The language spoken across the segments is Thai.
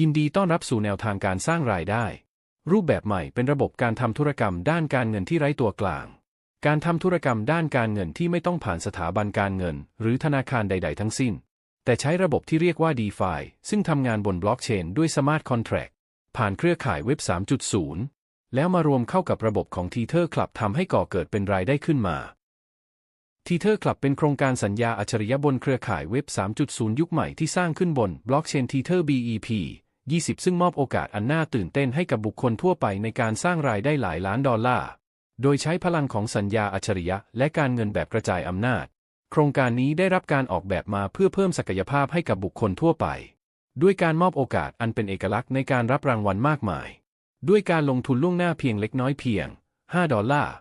ยินดีต้อนรับสู่แนวทางการสร้างรายได้ รูปแบบใหม่เป็นระบบการทำธุรกรรมด้านการเงินที่ไร้ตัวกลาง การทำธุรกรรมด้านการเงินที่ไม่ต้องผ่านสถาบันการเงิน หรือธนาคารใด ๆ ทั้งสิ้น แต่ใช้ระบบที่เรียกว่า DeFi ซึ่งทำงานบนบล็อกเชนด้วยสมาร์ทคอนแท็กผ่านเครือข่ายเว็บ 3.0 แล้วมารวมเข้ากับระบบของ Tether Club ทำให้ก่อเกิดเป็นรายได้ขึ้นมา Tether Club เป็นโครงการสัญญาอัจฉริยะบนเครือข่ายเว็บ 3.0 ยุคใหม่ที่สร้างขึ้นบนบล็อกเชน Tether BEP 20 ซึ่งมอบโอกาสอันน่าตื่นเต้นให้กับบุคคลทั่วไปในการสร้างรายได้หลายล้านดอลลาร์ โดยใช้พลังของสัญญาอัจฉริยะ และการเงินแบบกระจายอำนาจ โครงการนี้ได้รับการออกแบบมาเพื่อเพิ่มศักยภาพให้กับบุคคลทั่วไป ด้วยการมอบโอกาสอันเป็นเอกลักษณ์ในการรับรางวัลมากมาย ด้วยการลงทุนล่วงหน้าเพียงเล็กน้อยเพียง 5 ดอลลาร์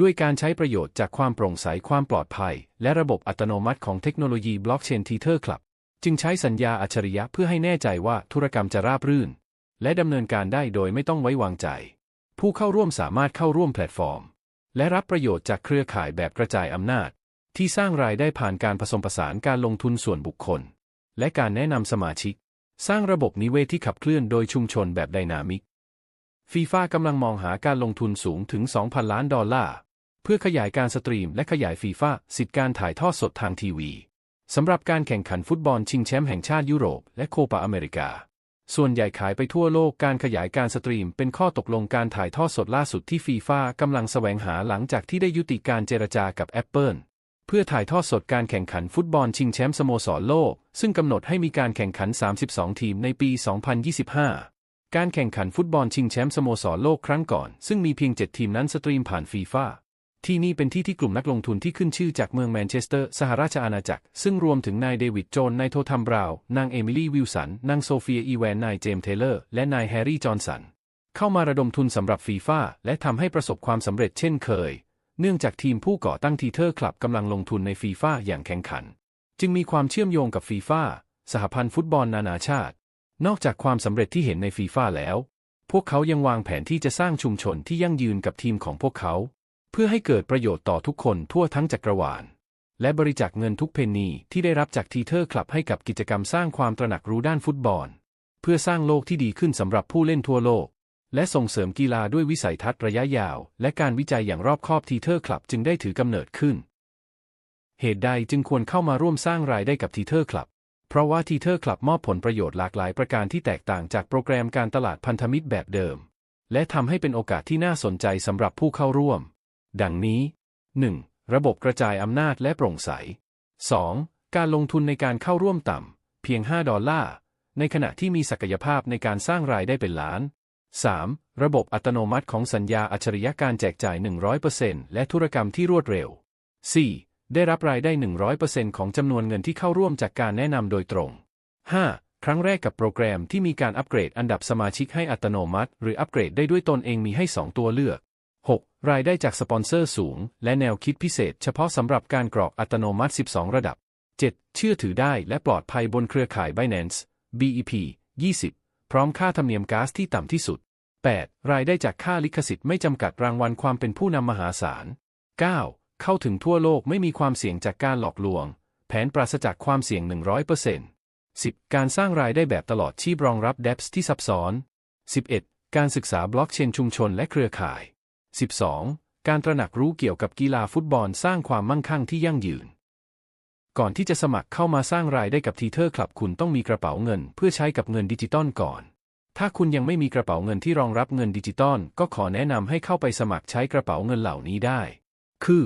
ด้วยการใช้ประโยชน์จากความโปร่งใสความปลอดภัย และระบบอัตโนมัติของเทคโนโลยีบล็อกเชนทีเทอร์คลับ จึงใช้สัญญาอัจฉริยะเพื่อให้แน่ใจว่าธุรกรรมจะราบรื่น และดำเนินการได้โดยไม่ต้องไว้วางใจ ผู้เข้าร่วมสามารถเข้าร่วมแพลตฟอร์ม และรับประโยชน์จากเครือข่ายแบบกระจายอำนาจ ที่สร้างรายได้ผ่านการผสมผสานการลงทุนส่วนบุคคล และการแนะนำสมาชิก สร้างระบบนิเวศที่ขับเคลื่อนโดยชุมชนแบบไดนามิกฟีฟ่ากำลังมองหาการลงทุนสูงถึง 2,000 ล้านดอลลาร์ เพื่อขยายการสตรีมและขยายฟีฟ่าสิทธิการถ่ายทอดสดทางทีวี สำหรับการแข่งขันฟุตบอลชิงแชมป์แห่งชาติยุโรปและโคปาอเมริกา ส่วนใหญ่ขายไปทั่วโลกการขยายการสตรีมเป็นข้อตกลงการถ่ายทอดสดล่าสุดที่ฟีฟ่ากำลังแสวงหาหลังจากที่ได้ยุติการเจรจากับ Apple เพื่อถ่ายทอดสดการแข่งขันฟุตบอลชิงแชมป์สโมสรโลก ซึ่งกำหนดให้มีการแข่งขัน 32 ทีมในปี 2025 การแข่งขันฟุตบอลชิงแชมป์สโมสรโลกครั้งก่อน ซึ่งมีเพียง 7 ทีมนั้นสตรีมผ่านฟีฟ่า ที่นี่เป็นที่ที่กลุ่มนักลงทุนที่ขึ้นชื่อจากเมืองแมนเชสเตอร์ สหราชอาณาจักร ซึ่งรวมถึงนายเดวิดโจน นายโททัมบราว นางเอมิลี่วิลสัน นางโซเฟียอีแวน นายเจมส์เทเลอร์ และนายแฮร์รี่จอห์นสัน เข้ามาระดมทุนสำหรับฟีฟ่าและทำให้ประสบความสำเร็จเช่นเคย เนื่องจากทีมผู้ก่อตั้งทีเทอร์คลับกำลังลงทุนในฟีฟ่าอย่างแข่งขัน จึงมีความเชื่อมโยงกับฟีฟ่าสหพันธ์ฟุตบอลนานาชาติ นอกจากความสำเร็จที่เห็นในฟีฟ่าแล้ว พวกเขายังวางแผนที่จะสร้างชุมชนที่ยั่งยืนกับทีมของพวกเขา เพื่อให้เกิดประโยชน์ต่อทุกคนทั่วทั้งจักรวาล และบริจาคเงินทุกเพนนีที่ได้รับจากทีเทอร์คลับให้กับกิจกรรมสร้างความตระหนักรู้ด้านฟุตบอล เพื่อสร้างโลกที่ดีขึ้นสำหรับผู้เล่นทั่วโลก และส่งเสริมกีฬาด้วยวิสัยทัศน์ระยะยาว และการวิจัยอย่างรอบคอบทีเทอร์คลับจึงได้ถือกำเนิดขึ้น เหตุใดจึงควรเข้ามาร่วมสร้างรายได้กับทีเทอร์คลับเพราะว่าทีเทอร์คลับมอบผลประโยชน์หลากหลายประการที่แตกต่างจากโปรแกรมการตลาดพันธมิตรแบบเดิม และทำให้เป็นโอกาสที่น่าสนใจสำหรับผู้เข้าร่วม ดังนี้ 1. ระบบกระจายอำนาจและโปร่งใส 2. การลงทุนในการเข้าร่วมต่ำ เพียง 5 ดอลลาร์ ในขณะที่มีศักยภาพในการสร้างรายได้เป็นล้าน 3. ระบบอัตโนมัติของสัญญาอัจฉริยะการแจกจ่าย 100%และธุรกรรมที่รวดเร็ว 4. ได้รับรายได้ 100%ของจำนวนเงินที่เข้าร่วมจากการแนะนำโดยตรง 5. ครั้งแรกกับโปรแกรมที่มีการอัปเกรดอันดับสมาชิกให้อัตโนมัติ หรืออัปเกรดได้ด้วยตนเองมีให้ 2 ตัวเลือก 6. รายได้จากสปอนเซอร์สูง และแนวคิดพิเศษเฉพาะสำหรับการกรอกอัตโนมัติ 12 ระดับ 7. เชื่อถือได้และปลอดภัยบนเครือข่าย Binance BEP 20 พร้อมค่าธรรมเนียมก๊าซที่ต่ำที่สุด 8. รายได้จากค่าลิขสิทธิ์ไม่จำกัดรางวัลความเป็นผู้นำมหาศาล 9. เข้าถึงทั่วโลกไม่มีความเสี่ยงจากการหลอกลวง แผนปราศจากความเสี่ยง 100% 10. การสร้างรายได้แบบตลอดชีพรองรับ DEPS ที่ซับซ้อน 11. การศึกษาบล็อกเชนชุมชนและเครือข่าย 12. การตระหนักรู้เกี่ยวกับกีฬาฟุตบอลสร้างความมั่งคั่งที่ยั่งยืน ก่อนที่จะสมัครเข้ามาสร้างรายได้กับทีเทอร์คลับคุณต้องมีกระเป๋าเงิน เพื่อใช้กับเงินดิจิตอลก่อน ถ้าคุณยังไม่มีกระเป๋าเงินที่รองรับเงินดิจิตอลก็ขอแนะนำให้เข้าไปสมัครใช้กระเป๋าเงินเหล่านี้ได้ คือ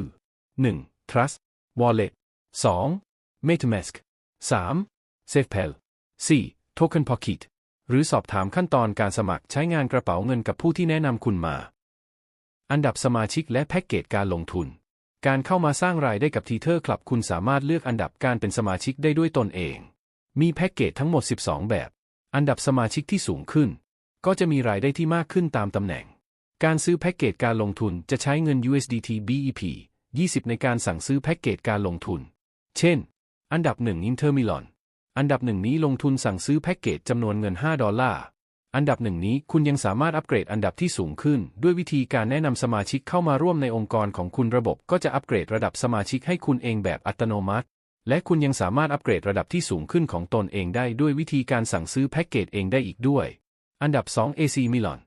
1. Trust Wallet 2. MetaMask 3. SafePal 4. Token Pocket หรือสอบถามขั้นตอนการสมัครใช้งานกระเป๋าเงินกับผู้ที่แนะนำคุณมา อันดับสมาชิกและแพ็กเกจการลงทุน การเข้ามาสร้างรายได้กับทีเทอร์คลับคุณสามารถเลือกอันดับการเป็นสมาชิกได้ด้วยตนเอง มีแพ็กเกจทั้งหมด 12 แบบ อันดับสมาชิกที่สูงขึ้น ก็จะมีรายได้ที่มากขึ้นตามตำแหน่ง การซื้อแพ็กเกจการลงทุนจะใช้เงิน USDT BEP 20 ในการสั่งซื้อแพ็กเกจการลงทุน เช่น อันดับ1 Intermilon อันดับหนึ่งนี้ลงทุนสั่งซื้อแพ็กเกจจำนวนเงิน 5 ดอลลาร์ อันดับหนึ่งนี้คุณยังสามารถอัปเกรดอันดับที่สูงขึ้น ด้วยวิธีการแนะนำสมาชิกเข้ามาร่วมในองค์กรของคุณระบบก็จะอัปเกรดระดับสมาชิกให้คุณเองแบบอัตโนมัติ และคุณยังสามารถอัปเกรดระดับที่สูงขึ้นของตนเองได้ด้วยวิธีการสั่งซื้อแพ็กเกจเองได้อีกด้วย อันดับ 2 AC Milan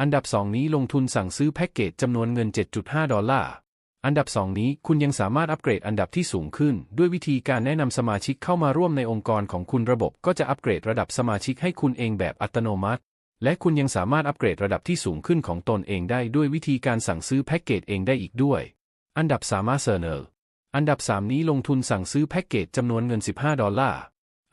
อันดับ 2 นี้ลงทุนสั่งซื้อแพ็กเกจจำนวนเงิน 7.5 ดอลลาร์อันดับ 2 นี้คุณยังสามารถอัปเกรดอันดับที่สูงขึ้น ด้วยวิธีการแนะนำสมาชิกเข้ามาร่วมในองค์กรของคุณระบบก็จะอัปเกรดระดับสมาชิกให้คุณเองแบบอัตโนมัติ และคุณยังสามารถอัปเกรดระดับที่สูงขึ้นของตนเองได้ด้วยวิธีการสั่งซื้อแพ็กเกจเองได้อีกด้วย อันดับ3มาเซอร์เนลอันดับ 3 นี้ลงทุนสั่งซื้อแพ็กเกจจำนวนเงิน 15 ดอลลาร์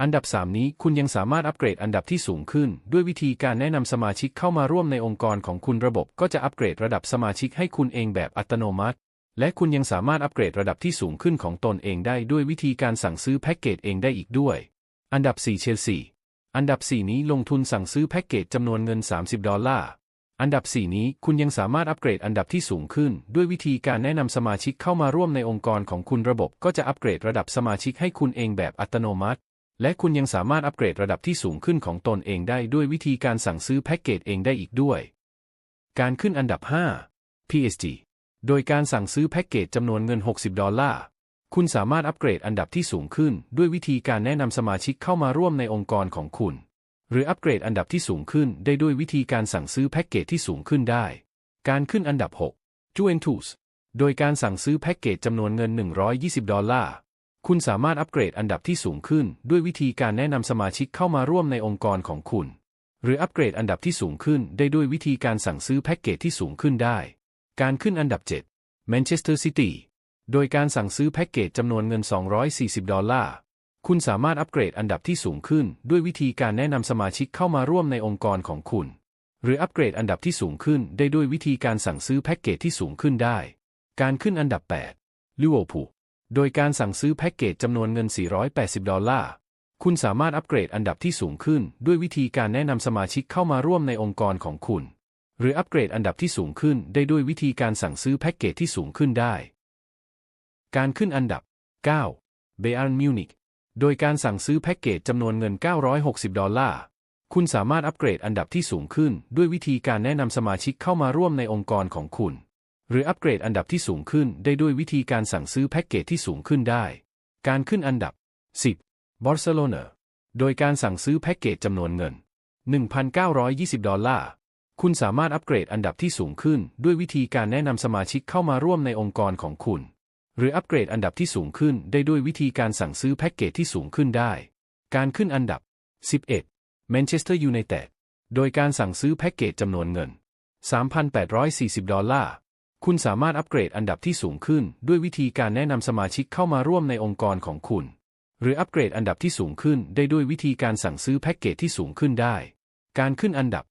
อันดับ 3 นี้คุณยังสามารถอัปเกรดอันดับที่สูงขึ้น ด้วยวิธีการแนะนำสมาชิกเข้ามาร่วมในองค์กรของคุณระบบก็จะอัปเกรดระดับสมาชิกให้คุณเองแบบอัตโนมัติ และคุณยังสามารถอัปเกรดระดับที่สูงขึ้นของตนเองได้ด้วยวิธีการสั่งซื้อแพ็กเกจเองได้อีกด้วย อันดับ 4 เชลซี อันดับ 4 นี้ลงทุนสั่งซื้อแพ็กเกจจำนวนเงิน 30 ดอลลาร์ อันดับ 4 นี้คุณยังสามารถอัปเกรดอันดับที่สูงขึ้น ด้วยวิธีการแนะนำสมาชิกเข้ามาร่วมในองค์กรของคุณระบบก็จะอัปเกรดระดับสมาชิกให้คุณเองแบบอัตโนมัติ และคุณยังสามารถอัปเกรดระดับที่สูงขึ้นของตนเองได้ด้วยวิธีการสั่งซื้อแพ็กเกจเองได้อีกด้วย การขึ้นอันดับ 5 PSG โดยการสั่งซื้อแพ็กเกจจำนวนเงิน 60 ดอลลาร์ คุณสามารถอัปเกรดอันดับที่สูงขึ้น ด้วยวิธีการแนะนำสมาชิกเข้ามาร่วมในองค์กรของคุณ หรืออัปเกรดอันดับที่สูงขึ้นได้ด้วยวิธีการสั่งซื้อแพ็กเกจที่สูงขึ้นได้ การขึ้นอันดับ 6 Juventus โดยการสั่งซื้อแพ็กเกจจำนวนเงิน 120 ดอลลาร์ คุณสามารถอัปเกรดอันดับที่สูงขึ้น ด้วยวิธีการแนะนำสมาชิกเข้ามาร่วมในองค์กรของคุณ หรืออัปเกรดอันดับที่สูงขึ้นได้ด้วยวิธีการสั่งซื้อแพ็กเกจที่สูงขึ้นได้ การขึ้นอันดับ 7 Manchester City โดยการสั่งซื้อแพ็กเกจจำนวนเงิน 240 ดอลลาร์ คุณสามารถอัปเกรดอันดับที่สูงขึ้น ด้วยวิธีการแนะนำสมาชิกเข้ามาร่วมในองค์กรของคุณ หรืออัปเกรดอันดับที่สูงขึ้นได้ด้วยวิธีการสั่งซื้อแพ็กเกจที่สูงขึ้นได้ การขึ้นอันดับ 8 ลิเวอร์พูล โดยการสั่งซื้อแพ็กเกจจำนวนเงิน 480 ดอลลาร์ คุณสามารถอัปเกรดอันดับที่สูงขึ้น ด้วยวิธีการแนะนำสมาชิกเข้ามาร่วมในองค์กรของคุณ หรืออัปเกรดอันดับที่สูงขึ้นได้ด้วยวิธีการสั่งซื้อแพ็กเกจที่สูงขึ้นได้ การขึ้นอันดับ9เบอร์นมิวนิกโดยการสั่งซื้อแพ็กเกจจำนวนเงิน 960 ดอลลาร์ คุณสามารถอัปเกรดอันดับที่สูงขึ้น ด้วยวิธีการแนะนำสมาชิกเข้ามาร่วมในองค์กรของคุณ หรืออัปเกรดอันดับที่สูงขึ้นได้ด้วยวิธีการสั่งซื้อแพ็กเกจที่สูงขึ้นได้ การขึ้นอันดับ 10 บาร์เซโลนาโดยการสั่งซื้อแพ็กเกจจำนวนเงิน 1,920 ดอลลาร์ คุณสามารถอัปเกรดอันดับที่สูงขึ้น ด้วยวิธีการแนะนำสมาชิกเข้ามาร่วมในองค์กรของคุณ หรืออัปเกรดอันดับที่สูงขึ้นได้ด้วยวิธีการสั่งซื้อแพ็กเกจที่สูงขึ้นได้ การขึ้นอันดับ 11 Manchester United โดยการสั่งซื้อแพ็กเกจจำนวนเงิน 3,840 ดอลลาร์ คุณสามารถอัปเกรดอันดับที่สูงขึ้นด้วยวิธีการแนะนำสมาชิกเข้ามาร่วมในองค์กรของคุณ หรืออัปเกรดอันดับที่สูงขึ้นได้ด้วยวิธีการสั่งซื้อแพ็กเกจที่สูงขึ้นได้ การขึ้นอันดับ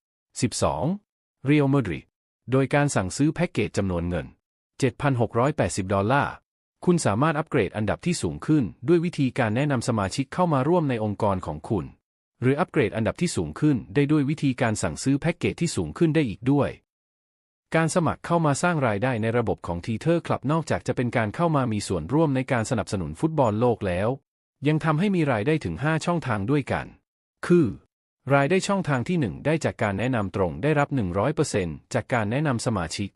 12 Real Madrid โดยการสั่งซื้อแพ็กเกจจำนวนเงิน 7,680 ดอลลาร์ คุณสามารถอัปเกรดอันดับที่สูงขึ้น ด้วยวิธีการแนะนำสมาชิกเข้ามาร่วมในองค์กรของคุณ หรืออัปเกรดอันดับที่สูงขึ้นได้ด้วยวิธีการสั่งซื้อแพ็กเกจที่สูงขึ้นได้อีกด้วย การสมัครเข้ามาสร้างรายได้ในระบบของทีเทอร์คลับนอกจากจะเป็นการเข้ามามีส่วนร่วมในการสนับสนุนฟุตบอลโลกแล้ว ยังทำให้มีรายได้ถึง 5 ช่องทางด้วยกัน คือ รายได้ช่องทางที่ 1 ได้จากการแนะนำตรงได้รับ 100%จากการแนะนำสมาชิก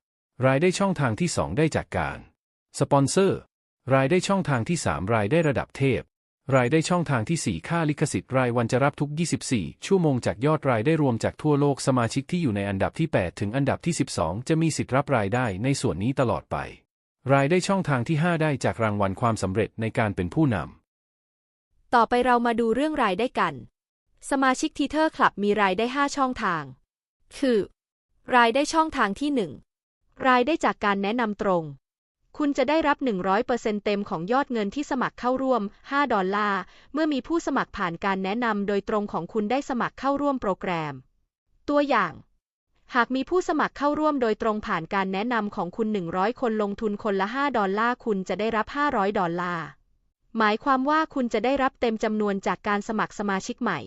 รายได้ช่องทางที่ 2 ได้จากการสปอนเซอร์ รายได้ช่องทางที่ 3 รายได้ระดับเทพ รายได้ช่องทางที่ 4 ค่าลิขสิทธิ์รายวันจะรับทุก 24 ชั่วโมงจากยอดรายได้รวมจากทั่วโลกสมาชิกที่อยู่ในอันดับที่ 8 ถึงอันดับที่ 12 จะมีสิทธิ์รับรายได้ในส่วนนี้ตลอดไป รายได้ช่องทางที่ 5 ได้จากรางวัลความสำเร็จในการเป็นผู้นำต่อไปเรามาดูเรื่องรายได้กัน สมาชิกทีเทอร์คลับมีรายได้ 5 ช่องทาง คือ รายได้ช่องทางที่ 1 รายได้จากการแนะนำตรง คุณจะได้รับ 100%เต็มของยอดเงินที่สมัครเข้าร่วม 5 ดอลลาร์ เมื่อมีผู้สมัครผ่านการแนะนำโดยตรงของคุณได้สมัครเข้าร่วมโปรแกรม ตัวอย่าง หากมีผู้สมัครเข้าร่วมโดยตรงผ่านการแนะนำของคุณ 100 คนลงทุนคนละ 5 ดอลลาร์ คุณจะได้รับ 500 ดอลลาร์ หมายความว่าคุณจะได้รับเต็มจำนวนจากการสมัครสมาชิกใหม่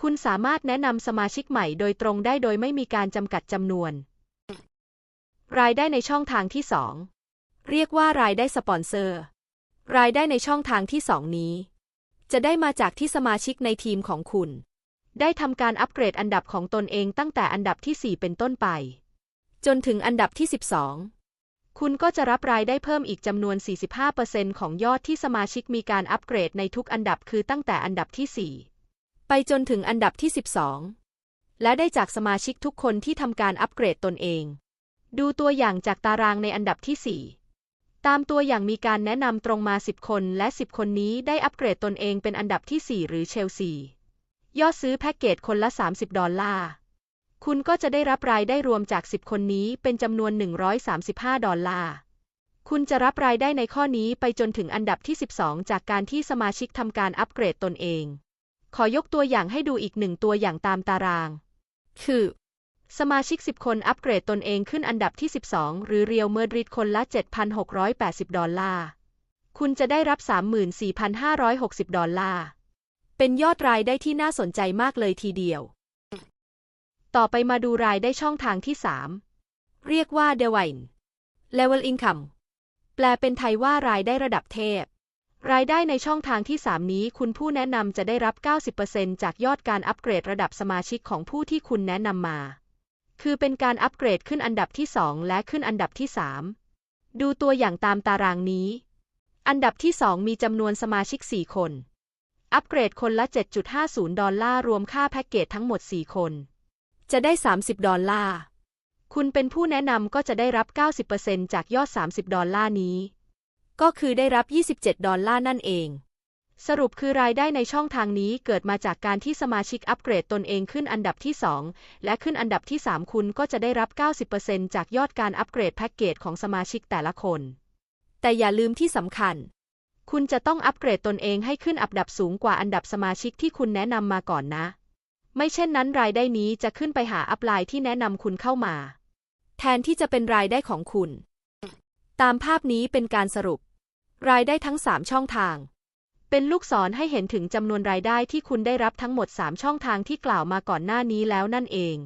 คุณสามารถแนะนำสมาชิกใหม่โดยตรงได้โดยไม่มีการจำกัดจำนวน รายได้ในช่องทางที่ 2 เรียกว่ารายได้สปอนเซอร์ รายได้ในช่องทางที่2นี้ จะได้มาจากที่สมาชิกในทีมของคุณ ได้ทำการอัปเกรดอันดับของตนเองตั้งแต่อันดับที่ 4 เป็นต้นไป จนถึงอันดับที่ 12 คุณก็จะรับรายได้เพิ่มอีกจำนวน 45%ของยอดที่สมาชิกมีการอัปเกรดในทุกอันดับคือตั้งแต่อันดับที่ 4 ไปจนถึงอันดับที่ 12 และได้จากสมาชิกทุกคนที่ทำการอัปเกรดตนเอง ดูตัวอย่างจากตารางในอันดับที่ 4 ตามตัวอย่างมีการแนะนำตรงมา 10 คนและ 10 คนนี้ได้อัปเกรดตนเองเป็นอันดับที่ 4 หรือเชลซียอดซื้อแพ็กเกจคนละ 30 ดอลลาร์ คุณก็จะได้รับรายได้รวมจาก 10 คนนี้เป็นจำนวน 135 ดอลลาร์ คุณจะรับรายได้ในข้อนี้ไปจนถึงอันดับที่ 12 จากการที่สมาชิกทำการอัปเกรดตนเอง ขอยกตัวอย่างให้ดูอีกหนึ่งตัวอย่างตามตาราง คือ สมาชิก 10 คนอัปเกรดตนเองขึ้นอันดับที่ 12 หรือเรียวเมอร์ดริดคนละ 7,680 ดอลลาร์ คุณจะได้รับ 34,560 ดอลลาร์ เป็นยอดรายได้ที่น่าสนใจมากเลยทีเดียว ต่อไปมาดูรายได้ช่องทางที่ 3 เรียกว่า d e w i n e Level Income แปลเป็นไทยว่ารายได้ระดับเทพ รายได้ในช่องทางที่ 3 นี้คุณผู้แนะนำจะได้รับ 90%จากยอดการอัปเกรดระดับสมาชิกของผู้ที่คุณแนะนำมา คือเป็นการอัปเกรดขึ้นอันดับที่ 2 และขึ้นอันดับที่ 3 ดูตัวอย่างตามตารางนี้ อันดับที่ 2 มีจำนวนสมาชิก 4 คน อัปเกรดคนละ 7.50 ดอลลาร์รวมค่าแพ็กเกจทั้งหมด 4 คน จะได้ 30 ดอลลาร์ คุณเป็นผู้แนะนำก็จะได้รับ 90%จากยอด 30 ดอลลาร์นี้ ก็คือได้รับ 27 ดอลลาร์นั่นเอง สรุปคือรายได้ในช่องทางนี้เกิดมาจากการที่สมาชิกอัปเกรดตนเองขึ้นอันดับที่ 2 และขึ้นอันดับที่ 3 คุณก็จะได้รับ 90%จากยอดการอัปเกรดแพ็กเกจของสมาชิกแต่ละคน แต่อย่าลืมที่สำคัญ คุณจะต้องอัปเกรดตนเองให้ขึ้นอันดับสูงกว่าอันดับสมาชิกที่คุณแนะนำมาก่อนนะ ไม่เช่นนั้นรายได้นี้จะขึ้นไปหาอัพไลน์ที่แนะนำคุณเข้ามา แทนที่จะเป็นรายได้ของคุณ ตามภาพนี้เป็นการสรุป รายได้ทั้ง 3 ช่องทาง เป็นลูกศรให้เห็นถึงจำนวนรายได้ที่คุณได้รับทั้งหมด 3 ช่องทางที่กล่าวมาก่อนหน้านี้แล้วนั่นเอง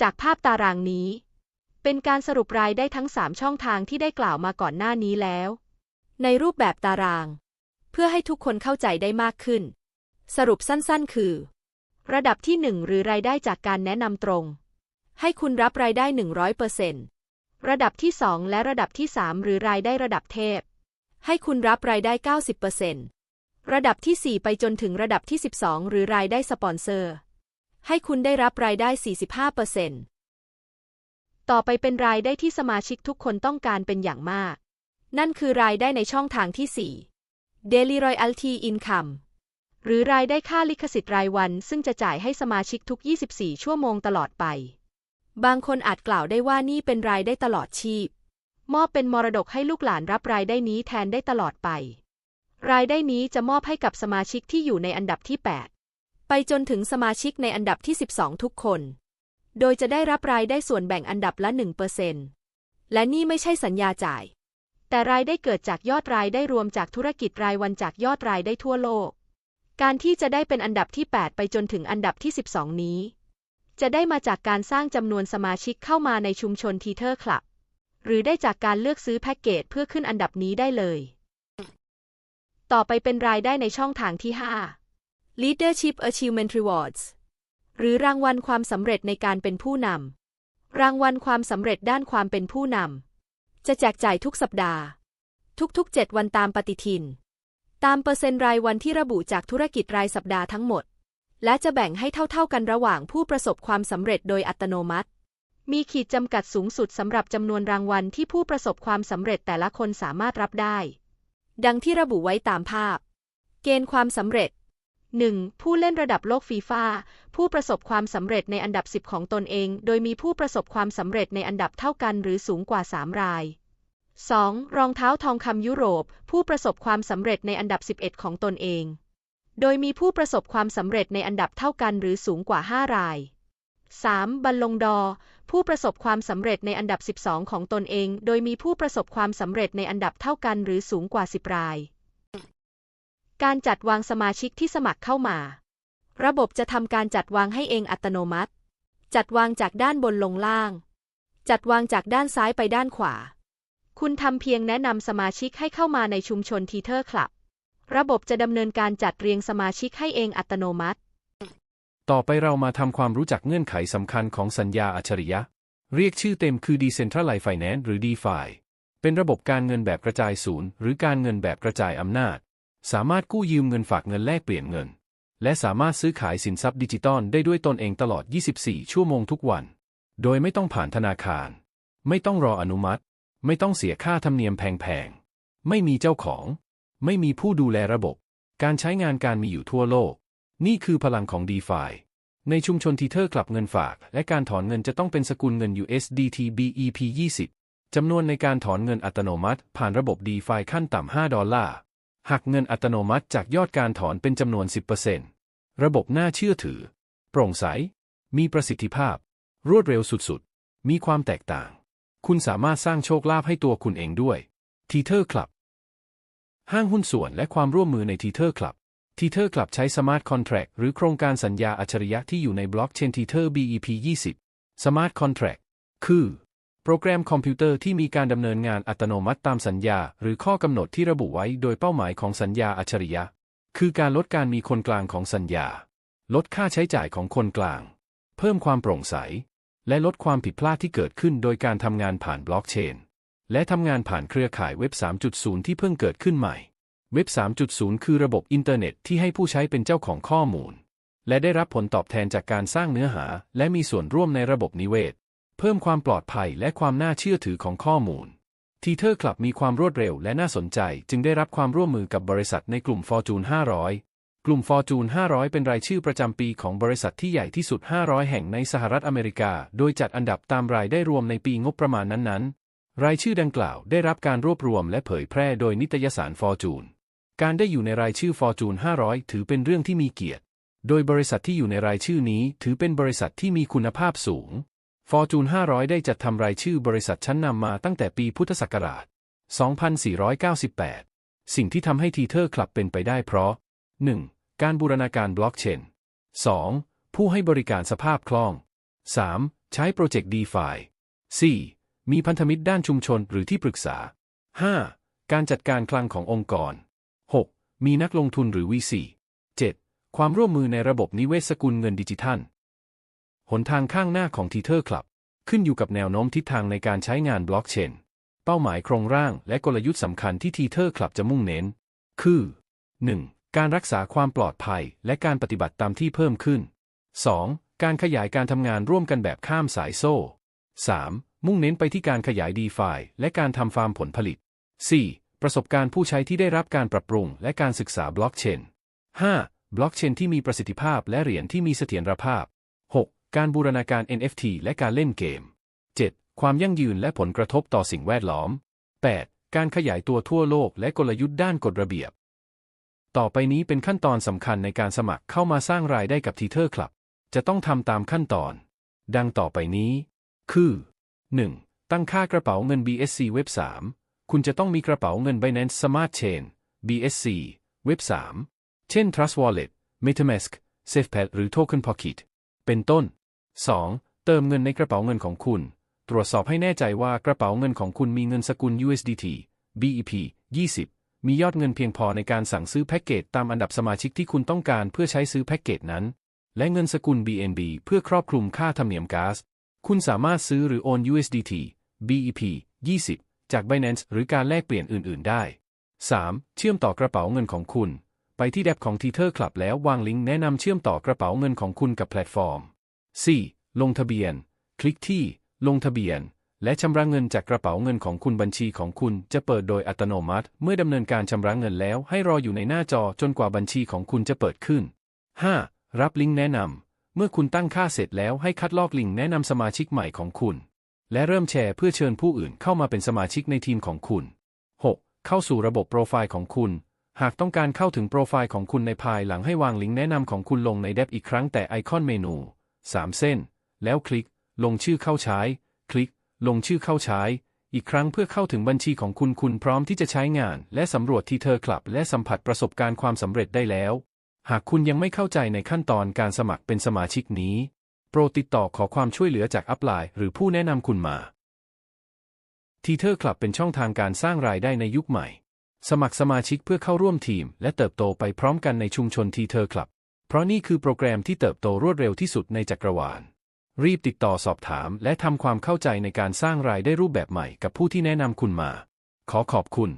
จากภาพตารางนี้ เป็นการสรุปรายได้ทั้ง 3 ช่องทางที่ได้กล่าวมาก่อนหน้านี้แล้ว ในรูปแบบตาราง เพื่อให้ทุกคนเข้าใจได้มากขึ้น สรุปสั้นๆ คือ ระดับที่ 1 หรือรายได้จากการแนะนำตรง ให้คุณรับรายได้ 100%ระดับที่ 2 และระดับที่ 3 หรือรายได้ระดับเทพ ให้คุณรับรายได้ 90%ระดับที่ 4 ไปจนถึงระดับที่ 12 หรือรายได้สปอนเซอร์ ให้คุณได้รับรายได้ 45%ต่อไปเป็นรายได้ที่สมาชิกทุกคนต้องการเป็นอย่างมาก นั่นคือรายได้ในช่องทางที่ 4 Daily Royalty Income หรือรายได้ค่าลิขสิทธิ์รายวัน ซึ่งจะจ่ายให้สมาชิกทุก 24 ชั่วโมงตลอดไป บางคนอาจกล่าวได้ว่านี่เป็นรายได้ตลอดชีพ มอบเป็นมรดกให้ลูกหลานรับรายได้นี้แทนได้ตลอดไป รายได้นี้จะมอบให้กับสมาชิกที่อยู่ในอันดับที่ 8 ไปจนถึงสมาชิกในอันดับที่ 12 ทุกคน โดยจะได้รับรายได้ส่วนแบ่งอันดับละ1%และนี่ไม่ใช่สัญญาจ่าย แต่รายได้เกิดจากยอดรายได้รวมจากธุรกิจรายวันจากยอดรายได้ทั่วโลก การที่จะได้เป็นอันดับที่ 8 ไปจนถึงอันดับที่ 12 นี้ จะได้มาจากการสร้างจำนวนสมาชิกเข้ามาในชุมชนทีเทอร์คลับ หรือได้จากการเลือกซื้อแพ็กเกจเพื่อขึ้นอันดับนี้ได้เลย ต่อไปเป็นรายได้ในช่องทางที่ 5 Leadership Achievement Rewards หรือรางวัลความสำเร็จในการเป็นผู้นำ รางวัลความสำเร็จด้านความเป็นผู้นำ จะแจกจ่ายทุกสัปดาห์ ทุกๆ 7 วันตามปฏิทิน ตามเปอร์เซ็นต์รายวันที่ระบุจากธุรกิจรายสัปดาห์ทั้งหมด และจะแบ่งให้เท่าๆกันระหว่างผู้ประสบความสำเร็จโดยอัตโนมัติ มีขีดจำกัดสูงสุดสำหรับจำนวนรางวัลที่ผู้ประสบความสำเร็จแต่ละคนสามารถรับได้ ดังที่ระบุไว้ตามภาพ เกณฑ์ความสำเร็จ 1. ผู้เล่นระดับโลกฟีฟ่าผู้ประสบความสำเร็จในอันดับ 10 ของตนเอง โดยมีผู้ประสบความสำเร็จในอันดับเท่ากันหรือสูงกว่า 3 ราย 2. รองเท้าทองคำยุโรป ผู้ประสบความสำเร็จในอันดับ 11 ของตนเอง โดยมีผู้ประสบความสำเร็จในอันดับเท่ากันหรือสูงกว่า 5 ราย 3. บัลลงดอ ผู้ประสบความสำเร็จในอันดับ 12 ของตนเอง โดยมีผู้ประสบความสำเร็จในอันดับเท่ากันหรือสูงกว่า 10 ราย การจัดวางสมาชิกที่สมัครเข้ามา ระบบจะทำการจัดวางให้เองอัตโนมัติ จัดวางจากด้านบนลงล่าง จัดวางจากด้านซ้ายไปด้านขวา คุณทำเพียงแนะนำสมาชิกให้เข้ามาในชุมชนทีเทอร์คลับ ระบบจะดำเนินการจัดเรียงสมาชิกให้เองอัตโนมัติ ต่อไปเรามาทำความรู้จักเงื่อนไขสำคัญของสัญญาอัจฉริยะ เรียกชื่อเต็มคือ Decentralized Finance หรือ DeFi เป็นระบบการเงินแบบกระจายศูนย์ หรือการเงินแบบกระจายอำนาจ สามารถกู้ยืมเงินฝากเงินแลกเปลี่ยนเงิน และสามารถซื้อขายสินทรัพย์ดิจิตอลได้ด้วยตนเองตลอด 24 ชั่วโมงทุกวัน โดยไม่ต้องผ่านธนาคาร ไม่ต้องรออนุมัติ ไม่ต้องเสียค่าธรรมเนียมแพงๆ ไม่มีเจ้าของ ไม่มีผู้ดูแลระบบ การใช้งานการมีอยู่ทั่วโลก นี่คือพลังของ DeFi ในชุมชนทีเทอร์กลับเงินฝาก และการถอนเงินจะต้องเป็นสกุลเงิน USDT BEP20 จำนวนในการถอนเงินอัตโนมัติ ผ่านระบบ DeFi ขั้นต่ำ 5 ดอลลาร์หักเงินอัตโนมัติจากยอดการถอนเป็นจำนวน 10%ระบบน่าเชื่อถือ โปร่งใส มีประสิทธิภาพ รวดเร็วสุดๆ มีความแตกต่าง คุณสามารถสร้างโชคลาภให้ตัวคุณเองด้วยทีเทอร์คลับ ห้างหุ้นส่วนและความร่วมมือในทีเทอร์คลับ ทีเทอร์คลับใช้สมาร์ทคอนแท็กหรือโครงการสัญญาอัจฉริยะที่อยู่ในบล็อกเชนทีเทอร์ BEP20 สมาร์ทคอนแท็กคือ โปรแกรมคอมพิวเตอร์ที่มีการดำเนินงานอัตโนมัติตามสัญญา หรือข้อกำหนดที่ระบุไว้โดยเป้าหมายของสัญญาอัจฉริยะ คือการลดการมีคนกลางของสัญญา ลดค่าใช้จ่ายของคนกลาง เพิ่มความโปร่งใส และลดความผิดพลาดที่เกิดขึ้นโดยการทำงานผ่านบล็อกเชน และทำงานผ่านเครือข่ายเว็บ 3.0 ที่เพิ่งเกิดขึ้นใหม่ เว็บ 3.0 คือระบบอินเทอร์เน็ตที่ให้ผู้ใช้เป็นเจ้าของข้อมูล และได้รับผลตอบแทนจากการสร้างเนื้อหา และมีส่วนร่วมในระบบนิเวศ เพิ่มความปลอดภัยและความน่าเชื่อถือของข้อมูล ทีเทอร์คลับมีความรวดเร็วและน่าสนใจ จึงได้รับความร่วมมือกับบริษัทในกลุ่ม Fortune 500 กลุ่ม Fortune 500 เป็นรายชื่อประจำปีของบริษัทที่ใหญ่ที่สุด 500 แห่งในสหรัฐอเมริกา โดยจัดอันดับตามรายได้รวมในปีงบประมาณนั้นๆ รายชื่อดังกล่าวได้รับการรวบรวมและเผยแพร่โดยนิตยสาร Fortune การได้อยู่ในรายชื่อ Fortune 500 ถือเป็นเรื่องที่มีเกียรติ โดยบริษัทที่อยู่ในรายชื่อนี้ถือเป็นบริษัทที่มีคุณภาพสูง Fortune 500 ได้จัดทำรายชื่อบริษัทชั้นนำมาตั้งแต่ปีพุทธศักราช 2498 สิ่งที่ทำให้ทีเทอร์คลับเป็นไปได้เพราะ 1. การบูรณาการบล็อกเชน 2. ผู้ให้บริการสภาพคล่อง 3. ใช้โปรเจกต์ DeFi 4. มีพันธมิตรด้านชุมชนหรือที่ปรึกษา 5. การจัดการคลังขององค์กร มีนักลงทุนหรือ VC 7. ความร่วมมือในระบบนิเวศสกุลเงินดิจิทัล หนทางข้างหน้าของทีเทอร์คลับ ขึ้นอยู่กับแนวโน้มทิศทางในการใช้งานบล็อกเชน เป้าหมายโครงร่างและกลยุทธ์สำคัญที่ทีเทอร์คลับจะมุ่งเน้น คือ 1. การรักษาความปลอดภัยและการปฏิบัติตามที่เพิ่มขึ้น 2. การขยายการทำงานร่วมกันแบบข้ามสายโซ่ 3. มุ่งเน้นไปที่การขยาย DeFi และการทำฟาร์มผลผลิต 4. ประสบการณ์ผู้ใช้ที่ได้รับการปรับปรุงและการศึกษาบล็อกเชน 5. บล็อกเชนที่มีประสิทธิภาพและเหรียญที่มีเสถียรภาพ 6. การบูรณาการ NFT และการเล่นเกม 7. ความยั่งยืนและผลกระทบต่อสิ่งแวดล้อม 8. การขยายตัวทั่วโลกและกลยุทธ์ด้านกฎระเบียบ ต่อไปนี้เป็นขั้นตอนสำคัญในการสมัครเข้ามาสร้างรายได้กับทีเทอร์คลับ จะต้องทำตามขั้นตอน ดังต่อไปนี้ คือ 1. ตั้งค่ากระเป๋าเงิน BSC Web 3 คุณจะต้องมีกระเป๋าเงิน Binance Smart Chain BSC Web 3เช่น Trust Wallet MetaMask SafePad หรือ Token Pocket เป็นต้น 2. เติมเงินในกระเป๋าเงินของคุณ ตรวจสอบให้แน่ใจว่ากระเป๋าเงินของคุณมีเงินสกุล USDT BEP 20 มียอดเงินเพียงพอในการสั่งซื้อแพ็กเกจตามอันดับสมาชิกที่คุณต้องการเพื่อใช้ซื้อแพ็กเกจนั้น และเงินสกุล BNB เพื่อครอบคลุมค่าธรรมเนียมก๊าซ คุณสามารถซื้อหรือโอน USDT BEP 20 จาก Binance หรือการแลกเปลี่ยนอื่น ๆ ได้ 3. เชื่อมต่อกระเป๋าเงินของคุณ ไปที่แดบของ Tether Club แล้ววางลิงก์แนะนำเชื่อมต่อกระเป๋าเงินของคุณกับแพลตฟอร์ม 4. ลงทะเบียน คลิกที่ ลงทะเบียน และชำระเงินจากกระเป๋าเงินของคุณบัญชีของคุณจะเปิดโดยอัตโนมัติ เมื่อดำเนินการชำระเงินแล้ว ให้รออยู่ในหน้าจอจนกว่าบัญชีของคุณจะเปิดขึ้น 5. รับลิงก์แนะนำเมื่อคุณตั้งค่าเสร็จแล้วให้คัดลอกลิงก์แนะนำสมาชิกใหม่ของคุณ และเริ่มแชร์เพื่อเชิญผู้อื่นเข้ามาเป็นสมาชิกในทีมของคุณ 6. เข้าสู่ระบบโปรไฟล์ของคุณ หากต้องการเข้าถึงโปรไฟล์ของคุณในภายหลังให้วางลิงก์แนะนำของคุณลงในแดบอีกครั้งแต่ไอคอนเมนู 3 เส้น แล้วคลิก ลงชื่อเข้าใช้ คลิก ลงชื่อเข้าใช้ อีกครั้งเพื่อเข้าถึงบัญชีของคุณคุณพร้อมที่จะใช้งาน และสำรวจที่เธอคลับ และสัมผัสประสบการณ์ความสำเร็จได้แล้ว หากคุณยังไม่เข้าใจในขั้นตอนการสมัครเป็นสมาชิกนี้ โปรดติดต่อขอความช่วยเหลือจากอัพไลน์หรือผู้แนะนำคุณมา ทีเทอร์คลับเป็นช่องทางการสร้างรายได้ในยุคใหม่ สมัครสมาชิกเพื่อเข้าร่วมทีม และเติบโตไปพร้อมกันในชุมชนทีเทอร์คลับ เพราะนี่คือโปรแกรมที่เติบโตรวดเร็วที่สุดในจักรวาล รีบติดต่อสอบถาม และทำความเข้าใจในการสร้างรายได้รูปแบบใหม่กับผู้ที่แนะนำคุณมา ขอขอบคุณ